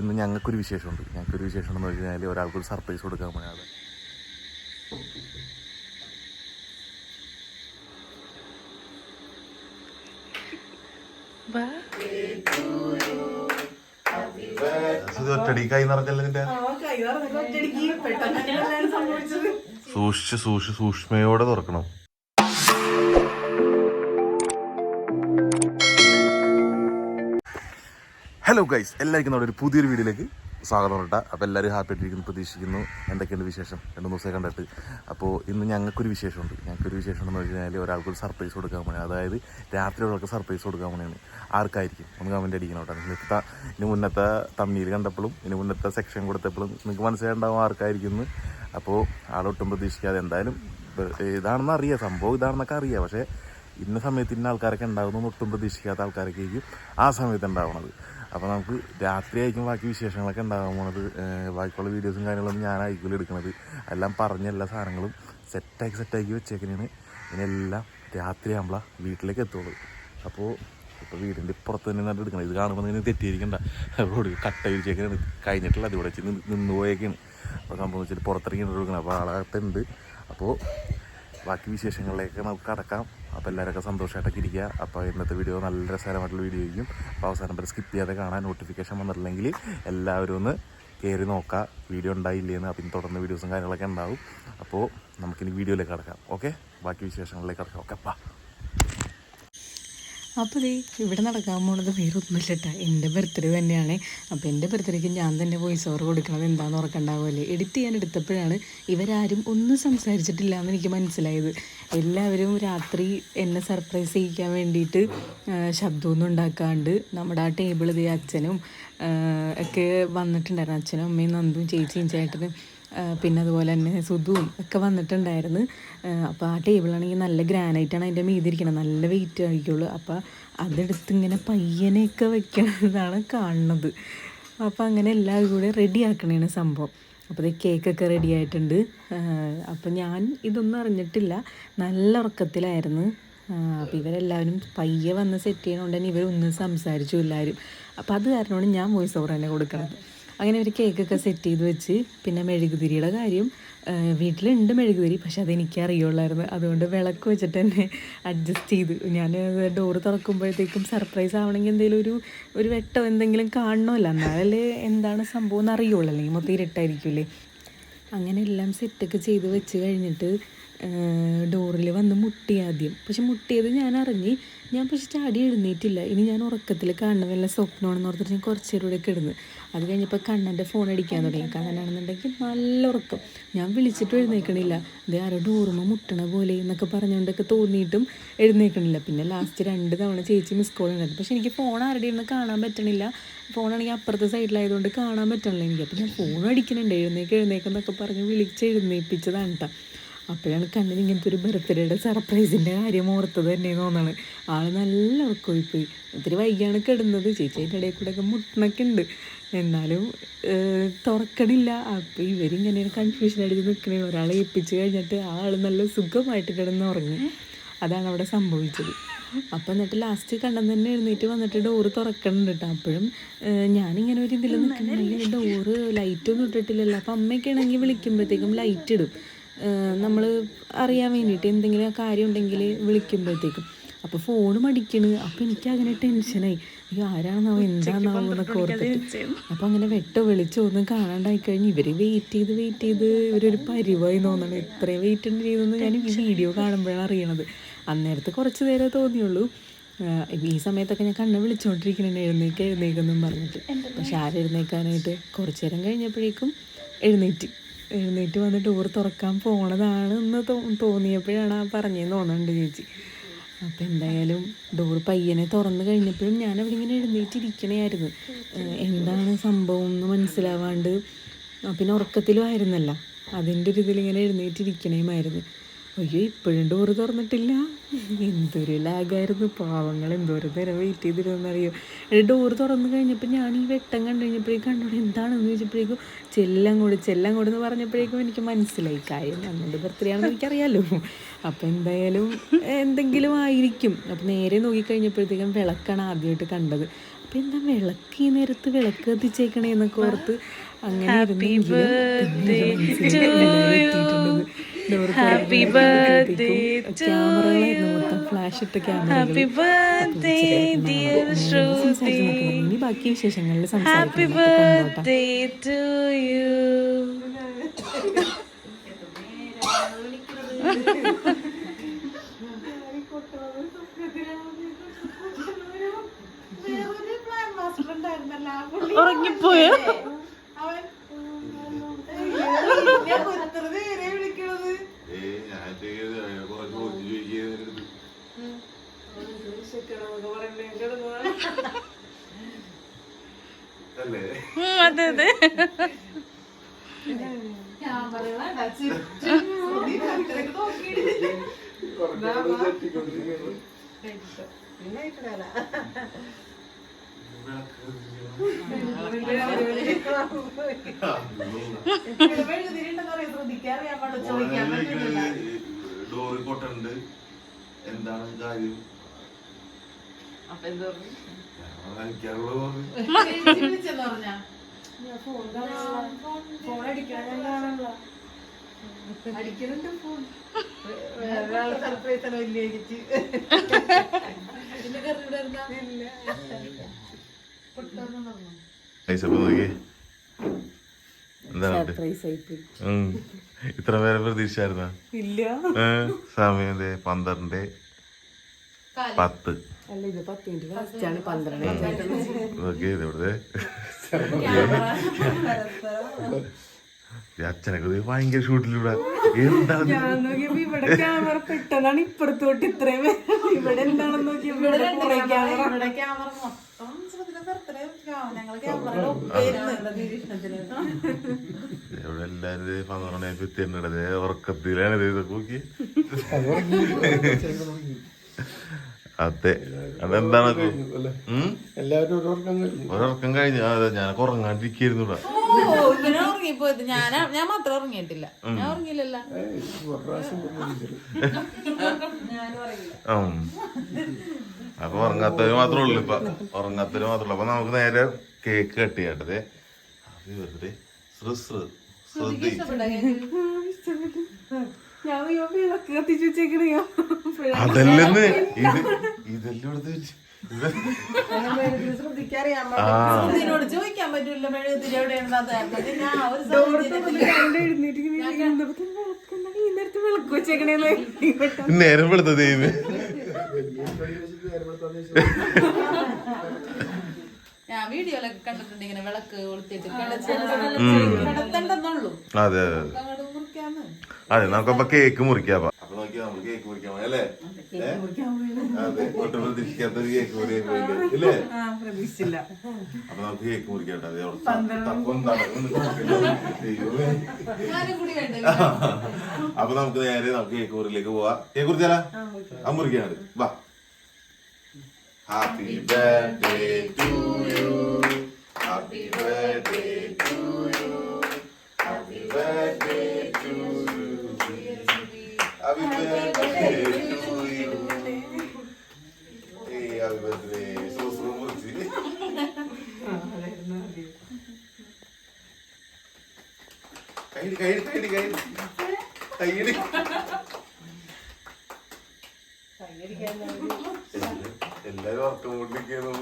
ഇന്ന് ഞങ്ങൾക്കൊരു വിശേഷമുണ്ട്. ഞങ്ങൾക്കൊരു വിശേഷം എന്ന് വെച്ച് കഴിഞ്ഞാൽ ഒരാൾക്കൊരു സർപ്രൈസ് കൊടുക്കാൻ പോയാണ് സൂക്ഷിച്ച് സൂക്ഷിച്ച് സൂക്ഷ്മയോടെ തുറക്കണം. ഹലോ ഗൈസ് എല്ലാവർക്കും നമ്മുടെ ഒരു പുതിയൊരു വീഡിയോയിലേക്ക് സ്വാഗതം കേട്ടോ. അപ്പോൾ എല്ലാവരും ഹാപ്പി ആയിട്ടിരിക്കുന്നു പ്രതീക്ഷിക്കുന്നു. എന്തൊക്കെയുണ്ട് വിശേഷം? രണ്ട് മൂന്ന് ദിവസം കണ്ടിട്ട്. അപ്പോൾ ഇന്ന് ഞങ്ങൾക്കൊരു വിശേഷമുണ്ട്. ഞങ്ങൾക്കൊരു വിശേഷം എന്ന് വെച്ച് കഴിഞ്ഞാൽ ഒരാൾക്കൊരു സർപ്രൈസ് കൊടുക്കാൻ പോണേ. അതായത് രാത്രി ഒരാൾക്ക് സർപ്രൈസ് കൊടുക്കാൻ പോണേണ് ആർക്കായിരിക്കും? ഒന്ന് കമന്റ് അടിക്കണം കേട്ടോ. നിങ്ങൾക്ക് ഇനി മുന്നത്തെ തമ്മിയിൽ കണ്ടപ്പോഴും ഇനി മുന്നത്തെ സെക്ഷൻ കൊടുത്തപ്പോഴും നിങ്ങൾക്ക് മനസ്സിലായിട്ടുണ്ടാവും ആർക്കായിരിക്കും അപ്പോൾ ആളൊട്ടും പ്രതീക്ഷിക്കാതെ എന്തായാലും ഇതാണെന്ന് അറിയാം. സംഭവം ഇതാണെന്നൊക്കെ അറിയാം. പക്ഷേ ഇന്ന സമയത്ത് ഇന്ന ആൾക്കാരൊക്കെ ഉണ്ടാകുന്നു ഒട്ടും പ്രതീക്ഷിക്കാത്ത ആൾക്കാരൊക്കെ ആയിരിക്കും ആ സമയത്ത് ഉണ്ടാവണത്. അപ്പോൾ നമുക്ക് രാത്രി ആയിരിക്കും ബാക്കി വിശേഷങ്ങളൊക്കെ ഉണ്ടാകാൻ പോണത്. ബാക്കിയുള്ള വീഡിയോസും കാര്യങ്ങളൊന്നും ഞാനായിരിക്കില്ല എടുക്കുന്നത് എല്ലാം പറഞ്ഞ എല്ലാ സാധനങ്ങളും സെറ്റാക്കി സെറ്റാക്കി വെച്ചേക്കണേണ്. ഇതിനെല്ലാം രാത്രി ആകുമ്പോൾ വീട്ടിലേക്ക് എത്തുള്ളൂ. അപ്പോൾ ഇപ്പോൾ വീടിന്റെ പുറത്ത് തന്നെ നിന്നിട്ട് എടുക്കണം ഇത് കാണുമ്പോൾ ഇങ്ങനെ തെറ്റിയിരിക്കണ്ട. റോഡ് കട്ട വിരിച്ചേക്കാണ് കഴിഞ്ഞിട്ടില്ല അത് ഇവിടെ വെച്ച് നിന്ന് പോയേക്കാണ്. അപ്പോൾ സംഭവം വെച്ചിട്ട് പുറത്തിറങ്ങി എടുക്കണം അപ്പോൾ ആളകത്തുണ്ട് അപ്പോൾ ബാക്കി വിശേഷങ്ങളിലേക്ക് നമുക്ക് കടക്കാം. അപ്പോൾ എല്ലാവരൊക്കെ സന്തോഷമായിട്ടൊക്കെ ഇരിക്കുക. അപ്പോൾ ഇന്നത്തെ വീഡിയോ നല്ല രസകരമായിട്ടുള്ള വീഡിയോ ആയിരിക്കും. അപ്പോൾ അവസാനം വരെ സ്കിപ്പ് ചെയ്യാതെ കാണാൻ നോട്ടിഫിക്കേഷൻ വന്നിട്ടില്ലെങ്കിൽ എല്ലാവരും ഒന്ന് കയറി നോക്കുക. വീഡിയോ ഉണ്ടായില്ലേന്ന്. അപ്പം തുടർന്ന് വീഡിയോസും കാര്യങ്ങളൊക്കെ ഉണ്ടാവും. അപ്പോൾ നമുക്കിനി വീഡിയോയിലേക്ക് കടക്കാം. ഓക്കെ ബാക്കി വിശേഷങ്ങളിലേക്ക് കടക്കാം. ഓക്കെ അപ്പാ അപ്പോൾ ദേ ഇവിടെ നടക്കാൻ പോണത് വേറെ ഒന്നുമില്ല കേട്ടോ എന്റെ ബർത്ത്ഡേ തന്നെയാണ്. അപ്പോൾ എന്റെ ബർത്ത്ഡേക്ക് ഞാൻ തന്നെ വോയിസ് ഓവർ കൊടുക്കണത് എന്താണെന്ന് ഉറക്കണ്ടാവുമല്ലേ? എഡിറ്റ് ചെയ്യാൻ എടുത്തപ്പോഴാണ് ഇവരാരും ഒന്നും സംസാരിച്ചിട്ടില്ല എന്ന് എനിക്ക് മനസ്സിലായത്. എല്ലാവരും രാത്രി എന്നെ സർപ്രൈസ് ചെയ്യിക്കാൻ വേണ്ടിയിട്ട് ശബ്ദമൊന്നും ഉണ്ടാക്കാണ്ട് നമ്മുടെ ആ ടേബിൾ ദേ അച്ഛനും ഒക്കെ വന്നിട്ടുണ്ടായിരുന്നു. അച്ഛനും അമ്മയും നന്ദും ചേച്ചിയും ചേട്ടനും പിന്നെ അതുപോലെ തന്നെ സുധുവും ഒക്കെ വന്നിട്ടുണ്ടായിരുന്നു. അപ്പോൾ ആ ടേബിളാണെങ്കിൽ നല്ല ഗ്രാനൈറ്റാണ് അതിന്റെ മീതിരിക്കണം നല്ല വെയിറ്റ് ആയിരിക്കുള്ളൂ. അപ്പോൾ അതെടുത്ത് ഇങ്ങനെ പയ്യനെയൊക്കെ വെക്കണതാണ് കാണുന്നത്. അപ്പോൾ അങ്ങനെ എല്ലാവരും കൂടെ റെഡി ആക്കണേണ് സംഭവം. അപ്പോൾ കേക്കൊക്കെ റെഡി ആയിട്ടുണ്ട്. അപ്പോൾ ഞാൻ ഇതൊന്നും അറിഞ്ഞിട്ടില്ല. നല്ല ഉറക്കത്തിലായിരുന്നു. അപ്പോൾ ഇവരെല്ലാവരും പയ്യെ വന്ന് സെറ്റ് ചെയ്യണോണ്ട് തന്നെ ഇവരൊന്നും സംസാരിച്ചു എല്ലാവരും അപ്പോൾ അത് കാരണമാണ് ഞാൻ വോയിസ് ഓവർ തന്നെ കൊടുക്കുന്നത് അങ്ങനെ ഒരു കേക്കൊക്കെ സെറ്റ് ചെയ്ത് വെച്ച് പിന്നെ മെഴുകുതിരിയുടെ കാര്യം വീട്ടിലുണ്ട് മെഴുകുതിരി പക്ഷെ അതെനിക്ക് അറിയുള്ളായിരുന്നു. അതുകൊണ്ട് വിളക്ക് വെച്ചിട്ട് തന്നെ അഡ്ജസ്റ്റ് ചെയ്തു. ഞാൻ ഡോറ് തുറക്കുമ്പോഴത്തേക്കും സർപ്രൈസ് ആവണമെങ്കിൽ എന്തെങ്കിലും ഒരു ഒരു വെട്ടോ എന്തെങ്കിലും കാണണമല്ലോ. എന്നാലല്ലേ എന്താണ് സംഭവം എന്ന് അറിയുള്ളൂ. അല്ലെങ്കിൽ മൊത്തം ഇരുട്ടായിരിക്കില്ലേ അങ്ങനെ എല്ലാം സെറ്റൊക്കെ ചെയ്ത് വെച്ച് കഴിഞ്ഞിട്ട് ഡോറിൽ വന്ന് മുട്ടി ആദ്യം. പക്ഷെ മുട്ടിയത് ഞാൻ അറിഞ്ഞ് ഞാൻ പക്ഷെ ചാടി എഴുന്നേറ്റില്ല. ഇനി ഞാൻ ഉറക്കത്തിൽ കാണുന്ന വല്ല സ്വപ്നമാണെന്ന് ഓർത്തിട്ട് ഞാൻ കുറച്ച് നേരം കൂടെ കിടന്ന്. അത് കഴിഞ്ഞപ്പോൾ കണ്ണന്റെ ഫോൺ അടിക്കാൻ തുടങ്ങി. കണ്ണനാണെന്നുണ്ടെങ്കിൽ നല്ല ഉറക്കം. ഞാൻ വിളിച്ചിട്ട് എഴുന്നേക്കണില്ല. ഇത് ആരോ ഡോറുമ മുട്ടണ പോലെ എന്നൊക്കെ പറഞ്ഞുകൊണ്ടൊക്കെ തോന്നിയിട്ടും എഴുന്നേക്കണില്ല. പിന്നെ ലാസ്റ്റ് രണ്ട് തവണ ചേച്ചി മിസ് കോൾ ഉണ്ടായിരുന്നു. പക്ഷെ എനിക്ക് ഫോൺ ആരുടെ ഇരുന്ന് കാണാൻ പറ്റണില്ല. ഫോണാണെങ്കിൽ അപ്പുറത്തെ സൈഡിലായതുകൊണ്ട് കാണാൻ പറ്റണില്ല എനിക്ക്. അപ്പോൾ ഞാൻ ഫോൺ അടിക്കുന്നുണ്ട്. എഴുന്നേക്ക് എഴുന്നേക്കെന്നൊക്കെ പറഞ്ഞ് വിളിച്ച് എഴുന്നേൽപ്പിച്ചതാണ് കേട്ടോ അപ്പോഴാണ് കണ്ണിന് ഇങ്ങനത്തെ ഒരു ബർത്ത്ഡേയുടെ സർപ്രൈസിന്റെ കാര്യം ഓർത്തത് തന്നെ തോന്നാണ്. ആൾ നല്ല ഉറക്കമായിപ്പോയി ഒത്തിരി വൈകിയാണ് കിടന്നത്. ചേച്ചി അതിന്റെ ഇടയിൽ കൂടെ ഒക്കെ മുട്ടണൊക്കെ ഉണ്ട് എന്നാലും തുറക്കണില്ല. അപ്പോൾ ഇവരിങ്ങനെ കൺഫ്യൂഷൻ അടിച്ച് നിൽക്കണേ ഒരാളെ ഏൽപ്പിച്ച് കഴിഞ്ഞിട്ട് ആ ആൾ നല്ല സുഖമായിട്ട് കിടന്ന് ഉറങ്ങി. അതാണ് അവിടെ സംഭവിച്ചത്. അപ്പം എന്നിട്ട് ലാസ്റ്റ് കണ്ടെന്ന് തന്നെ എഴുന്നേറ്റ് വന്നിട്ട് ഡോറ് തുറക്കണുണ്ട് കേട്ടോ. അപ്പോഴും ഞാനിങ്ങനെ ഒരു ഇതിൽ നിൽക്കണമെങ്കിൽ ഡോറ് ലൈറ്റൊന്നും ഇട്ടിട്ടില്ലല്ലോ. അപ്പം അമ്മയൊക്കെ ആണെങ്കിൽ വിളിക്കുമ്പോഴത്തേക്കും ലൈറ്റ് ഇടും. നമ്മൾ അറിയാൻ വേണ്ടിയിട്ട് എന്തെങ്കിലും കാര്യം ഉണ്ടെങ്കിൽ വിളിക്കുമ്പോഴത്തേക്കും അപ്പോൾ ഫോൺ മടിക്കണ്. അപ്പോൾ എനിക്ക് അങ്ങനെ ടെൻഷനായി അയ്യോ ആരാണെന്നാവും എന്താണെന്നാവും എന്നൊക്കെ ഓർത്തിട്ട്. അപ്പോൾ അങ്ങനെ വെട്ടോ വെളിച്ചോ ഒന്നും കാണാണ്ടായി കഴിഞ്ഞ് ഇവർ വെയിറ്റ് ചെയ്ത് വെയിറ്റ് ചെയ്ത് ഇവരൊരു പരിവായി തോന്നണം. ഇത്രയും വെയിറ്റ് ചെയ്തെന്ന് ഞാൻ ഈ വീഡിയോ കാണുമ്പോഴാണ് അറിയണത്. അന്നേരത്ത് കുറച്ച് നേരം തോന്നിയുള്ളൂ. ഈ സമയത്തൊക്കെ ഞാൻ കണ്ണ് വിളിച്ചുകൊണ്ടിരിക്കുന്നുണ്ട് എഴുന്നേക്ക് എഴുന്നേക്കെന്നും പറഞ്ഞിട്ട്. പക്ഷെ ആരെഴുന്നേക്കാനായിട്ട് കുറച്ച് നേരം കഴിഞ്ഞപ്പോഴേക്കും എഴുന്നേറ്റ്. എഴുന്നേറ്റ് വന്ന് ഡോർ തുറക്കാൻ പോണതാണ് എന്ന് തോന്നിയപ്പോഴാണ് ആ പറഞ്ഞതെന്ന് തോന്നുന്നുണ്ട് ചേച്ചി. അപ്പം എന്തായാലും ഡോർ പയ്യനെ തുറന്നു കഴിഞ്ഞപ്പോഴും ഞാൻ അവിടെ ഇങ്ങനെ എഴുന്നേറ്റിരിക്കണയായിരുന്നു. എന്താണ് സംഭവം എന്ന് മനസ്സിലാവാണ്ട് പിന്നെ ഉറക്കത്തിലും ആയിരുന്നല്ല. അതിന്റെ ഒരു ഇതിലിങ്ങനെ എഴുന്നേറ്റിരിക്കണേമായിരുന്നു അയ്യോ ഇപ്പോഴും ഡോറ് തുറന്നിട്ടില്ല. എന്തൊരു ലാഗായിരുന്നു പാവങ്ങൾ എന്തോരം നേരം വെയിറ്റ് ചെയ്തിരുന്നറിയോ? ഡോറ് തുറന്നു കഴിഞ്ഞപ്പോൾ ഞാൻ ഈ വെട്ടം കണ്ടു കഴിഞ്ഞപ്പോഴേക്കും കണ്ടോടെ എന്താണെന്ന് ചോദിച്ചപ്പോഴേക്കും ചെല്ലം കൂടെ ചെല്ലം കൂടെ എന്ന് പറഞ്ഞപ്പോഴേക്കും എനിക്ക് മനസ്സിലായി. കാര്യം അന്നന്റെ ബർത്ത്ഡേ ആണെന്ന് എനിക്കറിയാലോ. അപ്പോൾ എന്തായാലും എന്തെങ്കിലും ആയിരിക്കും. അപ്പോൾ നേരെ നോക്കിക്കഴിഞ്ഞപ്പോഴത്തേക്കും വിളക്കാണ് ആദ്യമായിട്ട് കണ്ടത്. അപ്പോൾ എന്താ വിളക്ക് ഈ നേരത്ത് വിളക്ക് കത്തിച്ചേക്കണേ എന്നൊക്കെ ഓർത്ത് അങ്ങനെ ഇരുന്നെങ്കിലും പിന്നെ ബർത്ത്ഡേ ക്യാമറകളായിരുന്നു മൊത്തം ഫ്ലാഷ് ഇട്ട ക്യാമറകൾ ഇനി ബാക്കി വിശേഷങ്ങളിൽ സംസാരിക്കാം. അപ്പൊ കണ്ടോട്ടെ. ഉറങ്ങിപ്പോയോ? അല്ലേ? ഉം, അതെ അതെ. ഡോറി കൊട്ടുണ്ട് എന്താണ് കാര്യം അടിക്കുന്നുണ്ട് ഫോൺ വേറെ സർപ്രൈസ് നോക്കിയേ എന്താണ് സർപ്രൈസ് ഉം. ഇത്ര പേരെ പ്രതീക്ഷയായിരുന്ന ഇല്ല. സമയം ദേ പന്ത്രണ്ട് പത്ത്. അച്ഛനൊക്കെ ഭയങ്കര ഷൂട്ടിലൂടെ. എന്താണ് ഇപ്പുറത്തോട്ട് ഇത്രയും. ഇവിടെ എന്താണെന്ന് നോക്കിയപ്പോ ഇവിടെ ക്യാമറ ഇവിടെ എല്ലാരും ഇത് പന്ത്രണ്ട് എത്തിണ്ടത് ഉറക്കത്തിലാണ് ഇത് ഇതൊക്കെ നോക്കി. അതെ. അതെന്താണ്? ഇത്? എല്ലാവരും ഒരു ഉറക്കം കഴിഞ്ഞു. ഒരൊറക്കം കഴിഞ്ഞു. ആ, അതെ ഞാനൊക്കെ ഉറങ്ങാണ്ടിരിക്കായിരുന്നു ഇവിടെ. ഉറങ്ങിപ്പോയത്. ഞാൻ ഞാൻ മാത്രം ഉറങ്ങിയിട്ടില്ല. ഞാൻ ഉറങ്ങിയില്ലല്ലോ. ഉറങ്ങിയില്ല. അപ്പൊ ഉറങ്ങാത്തവര് മാത്രമേ ഉള്ളു ഇപ്പൊ. ഉറങ്ങാത്തവര് മാത്രമേ ഉള്ളൂ. അപ്പൊ നമുക്ക് നേരെ കേക്ക് കട്ട് ചെയ്യട്ടത് വിളക്ക് കത്തിച്ചു വെച്ചേക്കണയോ അതല്ലെന്ന്. ഇത് ഇതെല്ലാം എടുത്ത് വെച്ച്. ചോദിക്കാൻ മെഴുകുതിരി എവിടെയാണ് അതായിരുന്നു ഞാൻ ഒരു സാഹചര്യത്തിൽ ഈ നേരത്തെ വിളക്ക് വെച്ചേക്കണേന്ന് നേരം വെളുത്തത് ഇത് ഞാൻ വീഡിയോയിലൊക്കെ കണ്ടിട്ടുണ്ട് ഇങ്ങനെ വിളക്ക് കൊളുത്തിട്ട് കിടത്തണ്ടെന്നുള്ളൂ. അതെ അതെ അതെ. നമുക്കപ്പൊ കേക്ക് മുറിക്കാം അപ്പൊ. നോക്കിയാ നമ്മൾ കേക്ക് മുറിക്കാൻ പോയി, അല്ലേ? ഏ? അതെ ഒട്ടും പ്രതീക്ഷിക്കാത്ത ഒരു കേക്ക് മുറിയാൻ പോയില്ലേ ഇല്ലേ? പ്രതീക്ഷിച്ചില്ല. അപ്പൊ നമുക്ക് കേക്ക്. അതേ തപ്പും അപ്പൊ നേരെ നമുക്ക് കേക്ക് മുറിയിലേക്ക് പോവാ. കേക്ക് മുറിച്ചാലാ? ആ മുറിക്കാണ് വാ. Happy birthday to Happy happy birthday to Happy happy birthday to Happy happy birthday to Hey, happy birthday. So so മുറിച്ച് കൈയ്യടി കൈയ്യടി കൈയ്യടി കൈയ്യടി കൈയ്യടി എല്ലാരും ഉറക്കം കൊണ്ടിരിക്കുന്നു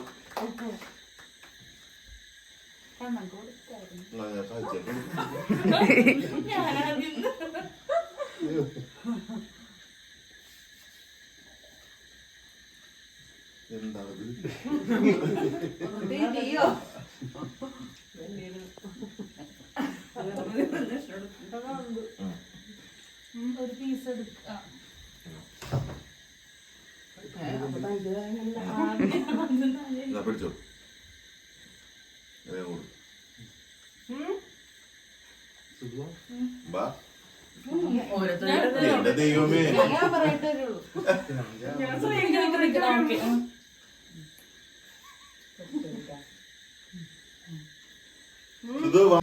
എന്താണത് ഒരു പീസ് എടുക്കാം. പിടിച്ചോ ദൈവമേ ഞാൻ പറയട്ടെ വരുള്ളൂ ഇത് വാ.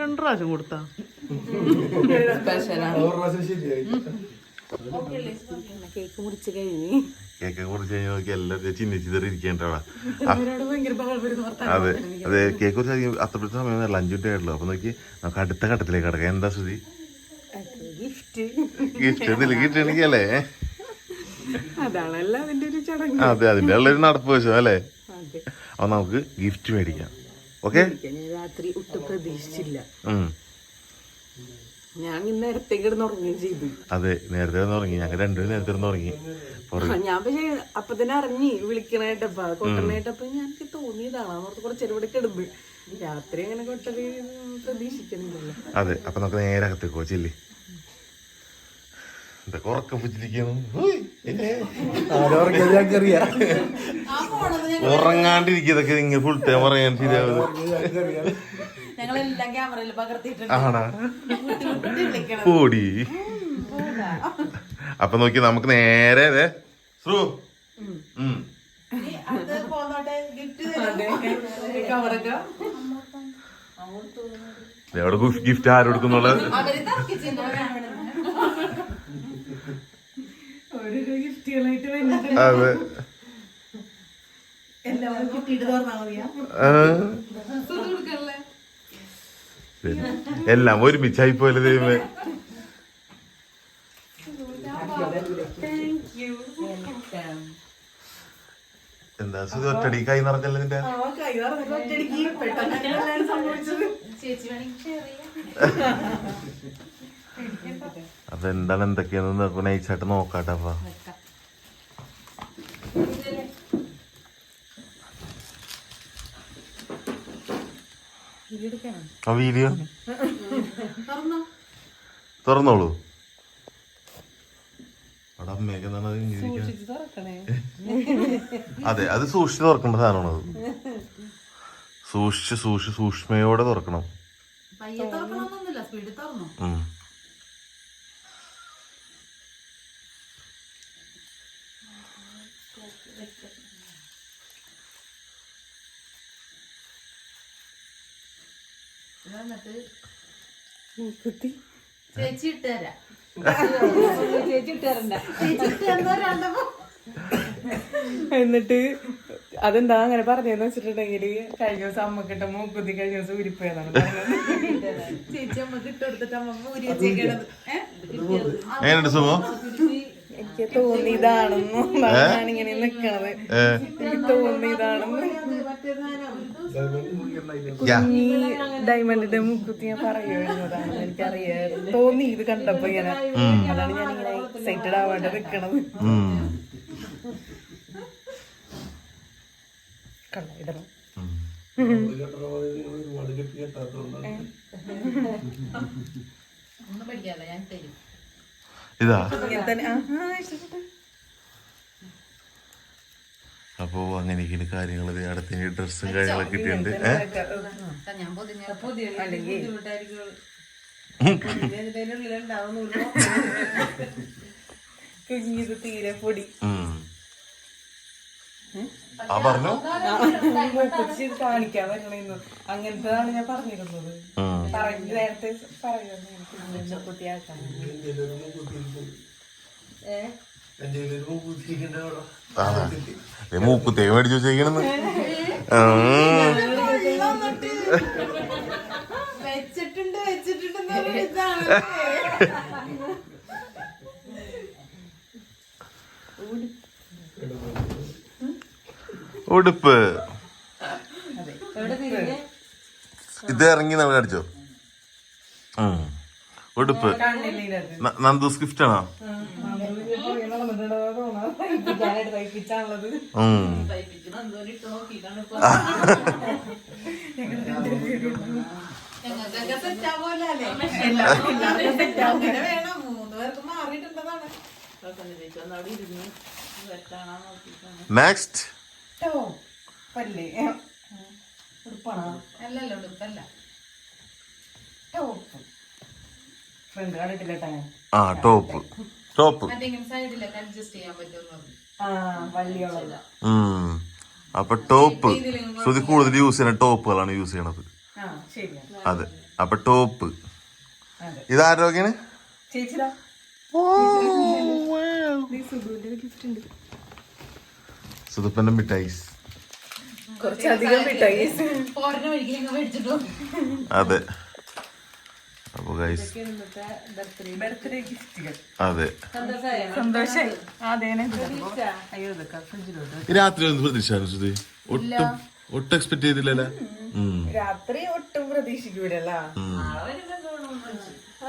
രണ്ടു പ്രാവശ്യം കൊടുത്താ. കേക്ക് മുറിച്ച് കഴിഞ്ഞ്. നോക്കി എല്ലാവരും വർത്താനം അതെ അതെ കേക്ക് കുറിച്ച് അത്രത്തെ സമയം അഞ്ചു മിനിറ്റ് ആയിട്ടുള്ളൂ. അപ്പൊ നോക്കി നമുക്ക് അടുത്ത ഘട്ടത്തിലേക്ക് കിടക്കാം. എന്താ ശ്രുതി? ഗിഫ്റ്റ് ഗിഫ്റ്റ് അല്ലേ അതാണല്ലോ അതിന്റെ ഒരു ചടങ്ങ്. അതെ അതിന്റെ ഉള്ളൊരു നടപ്പ് വശം അല്ലേ? അപ്പൊ നമുക്ക് ഗിഫ്റ്റ് മേടിക്കാം. ഓക്കെ? രാത്രി ഒട്ടും പ്രതീക്ഷിച്ചില്ല. ഞാൻ നേരത്തെ ചെയ്തു. അതെ നേരത്തെ ഉറങ്ങി. ഞങ്ങൾ രണ്ടുപേരും നേരത്തെ ഉറങ്ങി. ഞാൻ പക്ഷേ അപ്പൊ തന്നെ അറിഞ്ഞി വിളിക്കണായിട്ടപ്പ കൊട്ടണായിട്ടപ്പ ഞാൻ തോന്നിയതാണ് ഓർത്ത് കുറച്ചേരം ഇവിടെ കിടന്ന്. രാത്രി അങ്ങനെ കൊട്ടത് പ്രതീക്ഷിക്കണില്ലല്ലോ അതെ അപ്പൊ നമുക്ക് നേരെ അകത്തേക്കോ ഇതൊക്കെ ഉറക്കം പിടിച്ചിരിക്കുന്നു ഉറങ്ങാണ്ടിരിക്കുന്നതൊക്കെ നിങ്ങൾ ഫുൾ ടൈം പറയാൻ ശരിയാവുന്നത് ആണാ? പൊടി. അപ്പൊ നോക്കി നമുക്ക് നേരെ ശ്രു. പോന്നോട്ടെ ഗിഫ്റ്റ് കവറൊക്കെ. അതെ. എല്ലാം ഒരുമിച്ചായി പോലെ ദൈവമേ. എന്താ സുധി ഒറ്റടി കൈ നിറഞ്ഞല്ലേ നിന്റെ? ആ എന്തൊക്കെയാണെന്ന് നിറഞ്ഞിട്ട് നോക്കാട്ടപ്പ തന്നെയാണ് സംഭവിച്ചത് ചേച്ചി വേണമെങ്കിൽ ഷെയർ ചെയ്യാം അപ്പൊ എന്താണ് എന്തൊക്കെയാന്ന് നൈസായിട്ട് നോക്കാട്ടെ അപ്പൊ ആ വീഡിയോ തുറന്നോ? തുറന്നോളൂ. അവിടെ അമ്മയൊക്കെ എന്താണ് അത് അതെ അത് സൂക്ഷിച്ച് തുറക്കേണ്ട സാധനമാണ് അത്. സൂക്ഷിച്ച് സൂക്ഷിച്ച് സൂക്ഷ്മയോടെ തുറക്കണം പയ്യെ തുറക്കണമെന്നൊന്നുമില്ല സ്പീഡിൽ തുറന്നു ഉം. എന്നിട്ട്? കുത്തി ചേച്ചി ഇട്ട് തരാം. ചേച്ചി ചേച്ചി ഇട്ട് എന്നിട്ട് അതെന്താ അങ്ങനെ പറഞ്ഞതെന്ന് വെച്ചിട്ടുണ്ടെങ്കിൽ കഴിഞ്ഞ ദിവസം അമ്മക്കിട്ട മൂക്കുത്തി കഴിഞ്ഞ ദിവസം ഉരിപ്പോയതാണ് ചേച്ചി അമ്മയ്ക്ക് ഇട്ട് കൊടുത്തിട്ട് അമ്മ ഊരി വെച്ചേക്കണത്. സുഖം? എനിക്ക് തോന്നി ഇങ്ങനെ നിക്കണത്. എനിക്ക് തോന്നി ഇതാണെന്ന്. ഡയമണ്ടിന്റെ മുക്കുത്തി ഞാൻ പറയുന്നതാണ് എനിക്കറിയാ. തോന്നി ഇത് കണ്ടപ്പോ ഇങ്ങനെ. അതാണ് ഞാൻ ഇങ്ങനെ എക്സൈറ്റഡ് ആവാണ്ട് നിക്കണത്. കള്ള ഇടണം. ഇതാ. ഇങ്ങനെ തന്നെ ആഹാ ഇഷ്ടപ്പെട്ടു അപ്പോ അങ്ങനെയൊക്കെയാണ് കാര്യങ്ങൾ അടുത്ത ഡ്രസ്സും കാര്യങ്ങളൊക്കെ കിട്ടിയിട്ടുണ്ട്. അങ്ങനത്തെ കുഞ്ഞിത് തീരെ പൊടി. ആ പറഞ്ഞു. കാണിക്കാൻ അങ്ങനത്തതാണ് ഞാൻ പറഞ്ഞിരുന്നത്. പറഞ്ഞു നേരത്തെ കുട്ടിയാക്കാൻ മൂക്കുത്തേ. മേടിച്ചു വെച്ചേക്കണെന്ന്. വെച്ചിട്ടുണ്ട് വെച്ചിട്ടുണ്ട് ഉടുപ്പ്. ഇത് ഇറങ്ങി നമ്മൾ അടിച്ചോ? ഉം. ഉടുപ്പ്. നന്ദു നന്ദൂസ് ഗിഫ്റ്റ് ആണോ? നെക്സ്റ്റ് ഉടുപ്പാണോ? അല്ലല്ലോ ഉടുപ്പല്ല. ടോപ്പ്. ഫ്രണ്ട് കണ്ടിട്ടില്ല ആ ടോപ്പ്. ടോപ്പ്. അപ്പൊ ടോപ്പ് ശ്രുതി കൂടുതൽ യൂസ് ചെയ്യുന്ന ടോപ്പുകളാണ് യൂസ് ചെയ്യണത്. അതെ. അപ്പൊ ടോപ്പ് ഇത് ആരോഗ്യാണ് ചേച്ചിടാ? ഗിഫ്റ്റ് ഉണ്ട്. സുതുപ്പന്റെ മിഠായിസ്. അതെ. അപ്പൊ ഗൈസ് അതെ. രാത്രി ഒന്ന് പ്രതീക്ഷയാണ് സുധി ഒട്ടും ഒട്ടും എക്സ്പെക്ട് ചെയ്തില്ലല്ലേ? രാത്രി ഒട്ടും പ്രതീക്ഷിക്കൂലല്ല.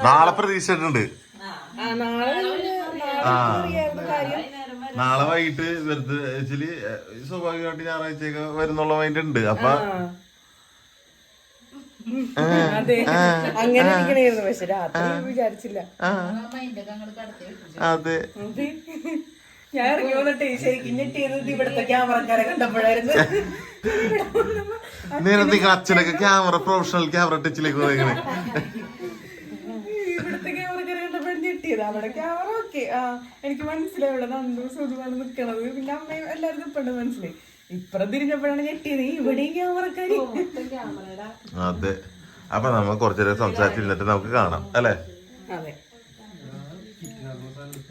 നാളെ പ്രതീക്ഷിച്ചിട്ടുണ്ട്. ആ നാളെ ആ കാര്യം. നാളെ വൈകിട്ട് വെറുതെ സ്വാഭാവികമായിട്ട് ഞായറാഴ്ചയൊക്കെ വരുന്നുള്ള മൈൻഡ് ഉണ്ട്. അപ്പൊ അങ്ങനെ ഇരിക്കണായിരുന്നു. പക്ഷെ രാത്രി വിചാരിച്ചില്ല. അതെ. അത്. ഞാൻ ഇറങ്ങി വന്നിട്ട് ശരിക്കും ഇവിടുത്തെ ക്യാമറക്കാരെ കണ്ടപ്പോഴായിരുന്നു. വന്നപ്പോ അച്ഛനൊക്കെ ക്യാമറ പ്രൊഫഷണൽ ക്യാമറ ടച്ചിലേക്ക് പോയിങ്ങനെ ഇവിടുത്തെ ക്യാമറക്കാരെ കണ്ടപ്പോഴും ഞെട്ടിയത്. അവിടെ ക്യാമറ ഓക്കെ ആ എനിക്ക് മനസ്സിലായി ഇവിടെ നന്ദു സുഖമാണ് നിക്കണത്. പിന്നെ അമ്മയും എല്ലാവർക്കും ഇപ്പോഴും മനസ്സിലായി. ഇപ്പുറം തിരിഞ്ഞപ്പോഴാണ് ഞെട്ടിയത് ഇവിടെയും ക്യാമറക്കാരി. അതെ. അപ്പൊ നമ്മൾ കുറച്ചേരം സംസാരിച്ചിരുന്നിട്ട് നമുക്ക് കാണാം അല്ലേ? അതെ.